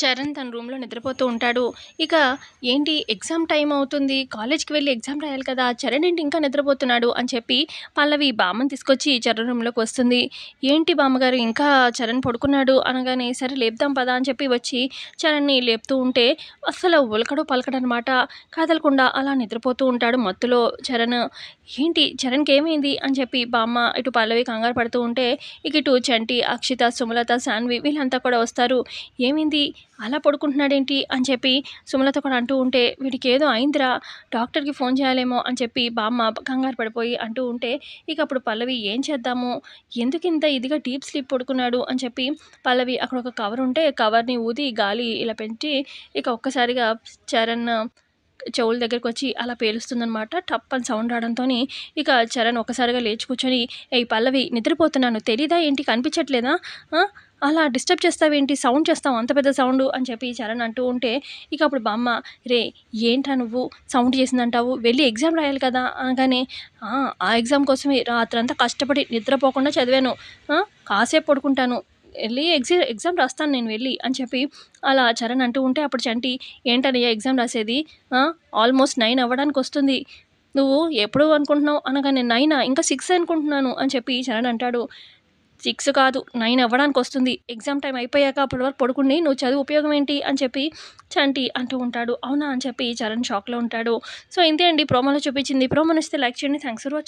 చరణ్ తన రూమ్లో నిద్రపోతూ ఉంటాడు. ఇక ఏంటి ఎగ్జామ్ టైం అవుతుంది. కాలేజ్కి వెళ్ళి ఎగ్జామ్ రాయాలి కదా. చరణ్ ఏంటి ఇంకా నిద్రపోతున్నాడు అని చెప్పి పల్లవి బామ్మని తీసుకొచ్చి చరణ్ రూమ్లోకి వస్తుంది. ఏంటి బామ్మగారు ఇంకా చరణ్ పడుకున్నాడు అనగానే సరే లేపుదాం పదా అని చెప్పి వచ్చి చరణ్ని లేపుతూ ఉంటే అస్సలు ఉలకడు పలకడు అనమాట కదలకుండా అలా నిద్రపోతూ ఉంటాడు మత్తులో చరణ్. ఏంటి చరణ్కి ఏమైంది అని చెప్పి బామ్మ ఇటు పల్లవి కంగారు పడుతూ ఉంటే ఇక ఇటు చంటి అక్షిత సుమలత శాన్వి వీళ్ళంతా కూడా వస్తారు. ఏమైంది? అలా పడుకుంటున్నాడేంటి అని చెప్పి సుమలత కూడా అంటూ ఉంటే వీడికి ఏదో అయిందిరా డాక్టర్కి ఫోన్ చేయాలేమో అని చెప్పి బామ్మ కంగారు పడిపోయి అంటూ ఉంటే ఇక అప్పుడు పల్లవి ఏం చేద్దాము? ఎందుకు ఇంత ఇదిగా డీప్ స్లీప్ పడుకున్నాడు అని చెప్పి పల్లవి అక్కడ ఒక కవర్ ఉంటే కవర్ని ఊది గాలి ఇలా పెంచి ఇక ఒక్కసారిగా చరణ్ చెవుల దగ్గరికి వచ్చి అలా పేలుస్తుందనమాట టప్ అని సౌండ్ రావడంతో ఇక చరణ్ ఒకసారిగా లేచి కూర్చొని ఏ పల్లవి నిద్రపోతున్నాను. తెలీదా? ఏంటి? కనిపించట్లేదా? అలా డిస్టర్బ్ చేస్తావేంటి? సౌండ్ చేస్తావు? అంత పెద్ద సౌండ్ అని చెప్పి చరణ్ అంటూ ఉంటే ఇక అప్పుడు బామ్మ రే ఏంటా నువ్వు? సౌండ్ చేసిందంటావు? వెళ్ళి ఎగ్జామ్ రాయాలి కదా? అనగానే "ఆ, ఎగ్జామ్ కోసమే రాత్రంతా కష్టపడి నిద్రపోకుండా చదివాను. కాసేపు పడుకుంటాను. వెళ్ళి ఎగ్జామ్ ఎగ్జామ్ రాస్తాను నేను వెళ్ళి అని చెప్పి అలా చరణ్ అంటూ ఉంటే అప్పుడు చంటి ఏంటనయ్యా ఎగ్జామ్ రాసేది? ఆల్మోస్ట్ నైన్ అవ్వడానికి వస్తుంది. నువ్వు ఎప్పుడు అనుకుంటున్నావు? అనగానే నైనా? ఇంకా సిక్స్ అనుకుంటున్నాను అని చెప్పి చరణ్ అంటాడు. సిక్స్ కాదు నైన్ అవ్వడానికి వస్తుంది ఎగ్జామ్ టైం అయిపోయాక అప్పటి వరకు పడుకుని నువ్వు చదువు ఉపయోగం ఏంటి? అని చెప్పి చంటి అంటూ ఉంటాడు. అవునా? అని చెప్పి చరణ్ షాక్లో ఉంటాడు. సో ఇంతే అండి. ప్రోమోలో చూపించింది. ప్రోమో ఇస్తే లైక్ చేయండి. Thanks for watching